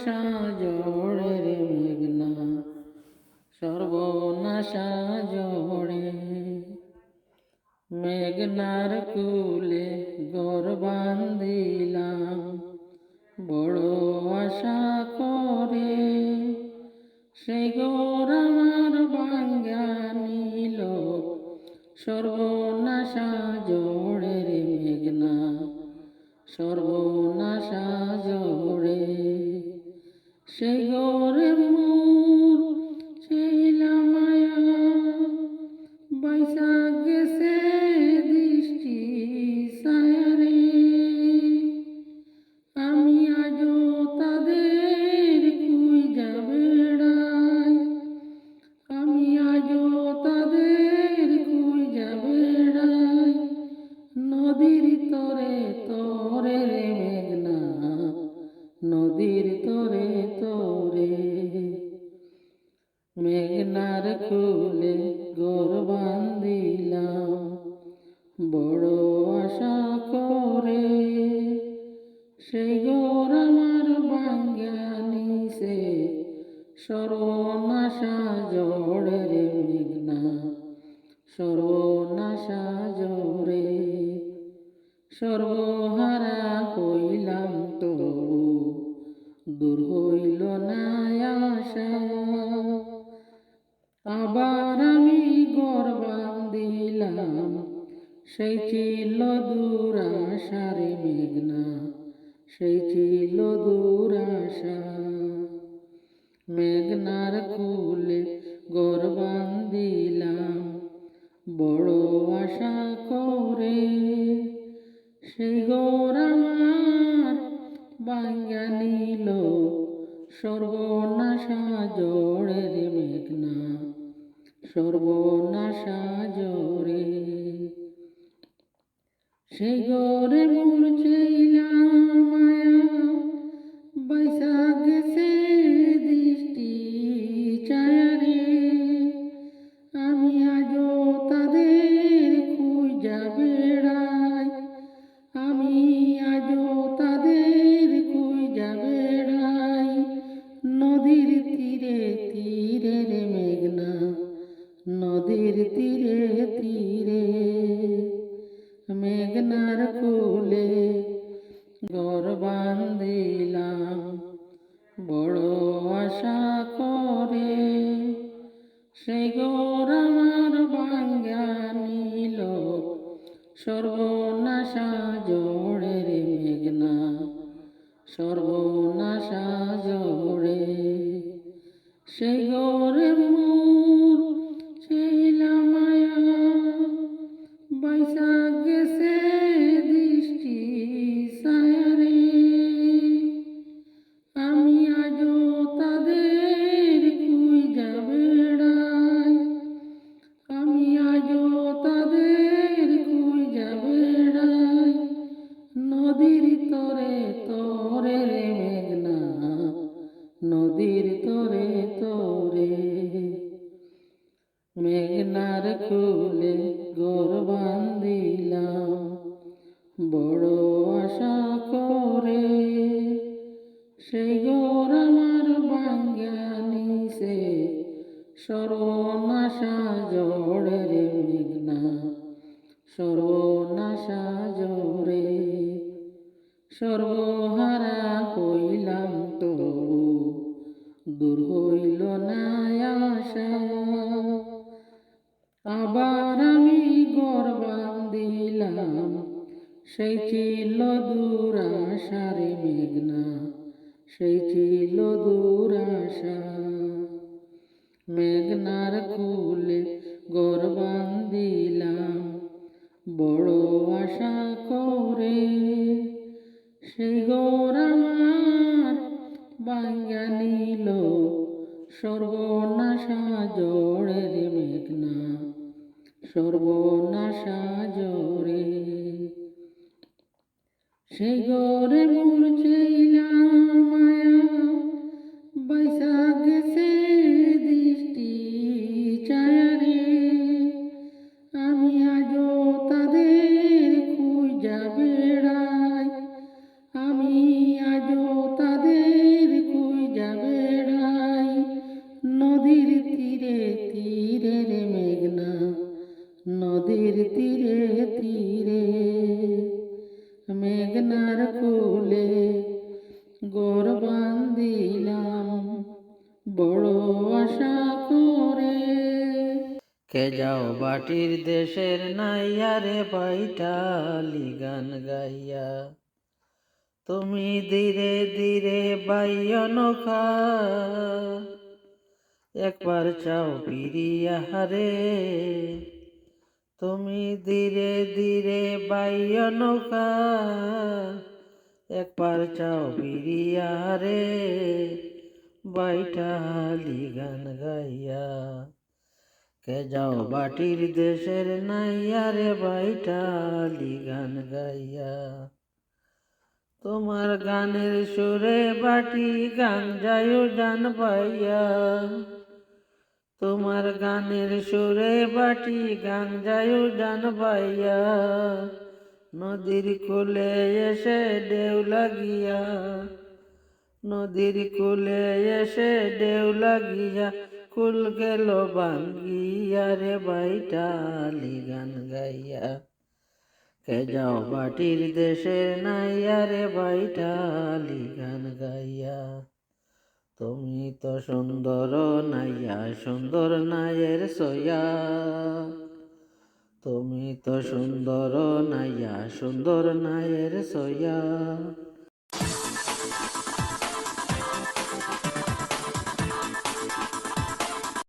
সর্বনাশা জড়ের মেঘনা, সর্বনাশা জড়ে। মেঘনার কুলে গর বান্দিলাম বড় আশা করে। সেই গর আমার বাঙ্গা নিল, সর্বনাশা জড়ের মেঘনা, সর্বনাশা জড়ে। সেই গরে মোর মায়া বাইসা মেঘনার কুলে গোর বান্দিলাম বড় আশা করে সেই গোর আমার বাঙ্গানি সে সর্বনাশা জড়ে রে মেঘনা সর্বনাশা জড়ে সর্বহারা হইলাম তবু, দূর হইল না সেই ছিল দুরাশারে মেঘনা, সেই ছিল দুরাশা মেঘনার কুলে গর্বান দিলাম বড় আশা করে। সেই গোর আমার বাঙ্গা নিল, সর্বনাশা জড়ে রে মেঘনা, সর্বনাশা জড়ে সেই গরে মূর্ছিলাম মায়া। বাইসা গেছে দৃষ্টি চায়ারে আমি আজও তাদের খুঁজা বেড়াই। আমি আজও তাদের খুঁজা বেড়াই। নদীর তীরে তীরে রে মেঘনা, নদীর তীরে তীরে। মেঘনার কুলে গর বান্দিলাম বড় আশা করে সেই গোর আমার বাঙ্গা নিল। সর্বনাশা জোড়ে রে মেঘনা, সর্বনাশা জোড়ে সেই গোরে মোর সেই গোর আমার বাঙ্গানি সে সর্বনাশা জড়ে রে মেঘনা, সর্বনাশা জড়ে সর্বহারা হইলাম তবু, দূর হইল না আশা। আবার আমি গর্বান দিলাম সেই ছিল দুরাশারে মেঘনা। সেই ছিল দুরাশা। মেঘনার কুলে গর্বান দিলাম বড় আশা করে। সেই গোর আমার বাঙ্গা নিল, সর্বনাশা জড়ে রে মেঘনা, সর্বনাশা জড়ে সেই গরে মূর্ছিলাম নদীর তীরে তীরে রে মেঘনা, নদীর তীরে তীরে। মেঘনার কোলে গোর বান্ধিলাম, বড় আশা করে। কে যাও বাটির দেশের নাইয়ারে পাইটালি গান গাইয়া। তুমি ধীরে ধীরে বাইয়নকা একবার চাও পিরিয়া রে তুমি ধীরে ধীরে বাইয় নৌকা, একবার চাও পিরিয়া রে বাইটালি গান গাইয়া, কে যাও বাটির দেশের নাইয়া রে। বাইটালি গান গাইয়া, তোমার গানের সুরে বাটি গান যায়ও জান পাইয়া। তোমার গানের সুরে বাটি গান যায়ও জান পাইয়া। নদীর কোলে এসে ঢেউ লাগিয়া। নদীর কোলে এসে ঢেউ লাগিয়া। কুল গেল ভাঙ্গিয়া রে বাইটালি গান গাইয়া। কে যাও বাটির দেশে নাইয়া রে বাইটালি গান গাইয়া। তুমি তো সুন্দর নাইয়া সুন্দর নায়ের সয়া তুমি তো সুন্দর নাইয়া সুন্দর নায়ের সয়া